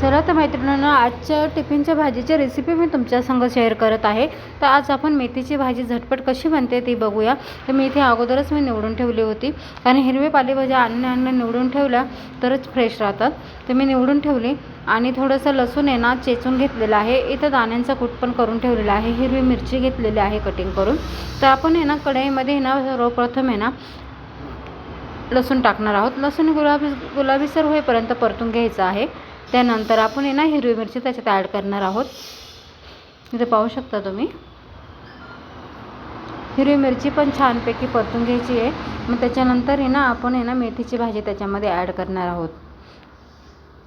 चला तर मैत्रिणीनं आजच्या टिफिनच्या भाजीची रेसिपी मी तुमच्या संग शेअर करत आहे. तर आज आपण मेथीची भाजी झटपट कशी बनते ती बघूया. तर मी इथे अगोदरच मी निवडून ठेवली होती. कारण हिरवी पालेभाज्या आणणं आणणं निवडून ठेवल्या तरच फ्रेश राहतात. तर मी निवडून ठेवली आणि थोडंसं लसूण आहे ना चेचून घेतलेलं आहे. इथं दाण्यांचा कूट पण करून ठेवलेला आहे. हिरवी मिरची घेतलेली आहे कटिंग करून. तर आपण आहे ना कढईमध्ये ना सर्वप्रथम आहे ना लसूण टाकणार आहोत. लसूण गुलाबी गुलाबीसर होईपर्यंत परतून घ्यायचं आहे. त्यानंतर आपण आहे ना हिरवी मिरची त्याच्यात ॲड करणार आहोत. इथे पाहू शकता तुम्ही. हिरवी मिरची पण छानपैकी परतून घ्यायची आहे. मग त्याच्यानंतर आहे ना आपण आहे ना मेथीची भाजी त्याच्यामध्ये ॲड करणार आहोत.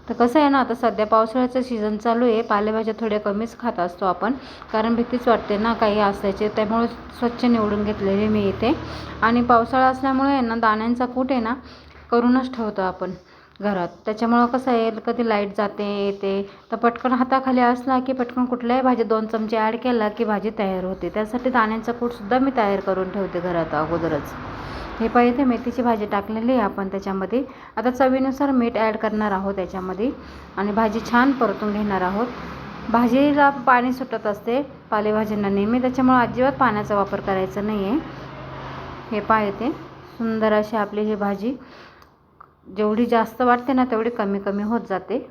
तर कसं आहे ना आता सध्या पावसाळ्याचं सीझन चालू आहे. पालेभाज्या थोड्या कमीच खात असतो आपण. कारण भीतीच वाटते ना काही असायचे त्यामुळे स्वच्छ निवडून घेतलेले मी इथे. आणि पावसाळा असल्यामुळे आहे ना दाण्यांचा कूट आहे ना करूनच ठेवतो आपण. घरात. त्याच्यामुळं कसं आहे कधी लाइट जाते येते तर पटकन हाताखाली असला की पटकन कुठल्याही भाजी दोन चमचे ॲड केला की भाजी तयार होते. त्यासाठी दाण्यांचा कूटसुद्धा मी तयार करून ठेवते घरात अगोदरच. हे पाहिजे मेथीची भाजी टाकलेली आहे आपण त्याच्यामध्ये. आता चवीनुसार मीठ ॲड करणार आहोत त्याच्यामध्ये आणि भाजी छान परतून घेणार आहोत. भाजीला पाणी सुटत असते पालेभाज्यांना नेहमी त्याच्यामुळं अजिबात पाण्याचा वापर करायचा नाही आहे हे पाहते सुंदर अशी आपली ही भाजी जेवढी जास्त वाटते ना तेवढी कमी कमी होत जाते.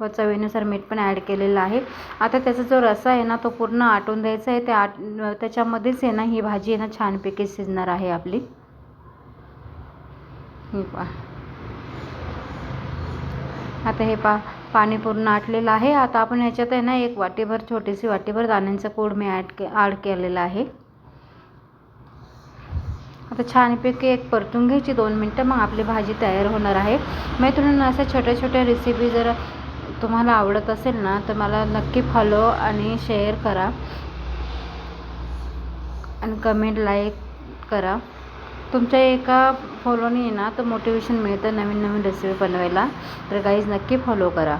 व चवीनुसार मीठ पण ॲड केलेलं आहे. आता त्याचा जो रसा आहे ना तो पूर्ण आटून द्यायचा आहे. त्या आट त्याच्यामध्येच आहे ना ही भाजी आहे ना छानपैकी शिजणार आहे आपली. हे पहा. आता हे पा पाणी पूर्ण आटलेलं आहे. आता आपण याच्यात आहे ना एक वाटीभर छोटीशी वाटीभर दाण्यांचा कोड मी ॲड के ॲड केलेला आहे. आता छानपैकी एक परतून घ्यायची दोन मिनटं मग आपली भाजी तयार होणार आहे. मैत्रिणींना अशा छोट्या छोट्या रेसिपी जर तुम्हाला आवडत असेल ना तर मला नक्की फॉलो आणि शेअर करा. आणि कमेंट लाईक करा. तुमच्या एका फॉलोनी आहे ना तर मोटिवेशन मिळतं नवीन नवीन रेसिपी बनवायला. तर गाईज नक्की फॉलो करा.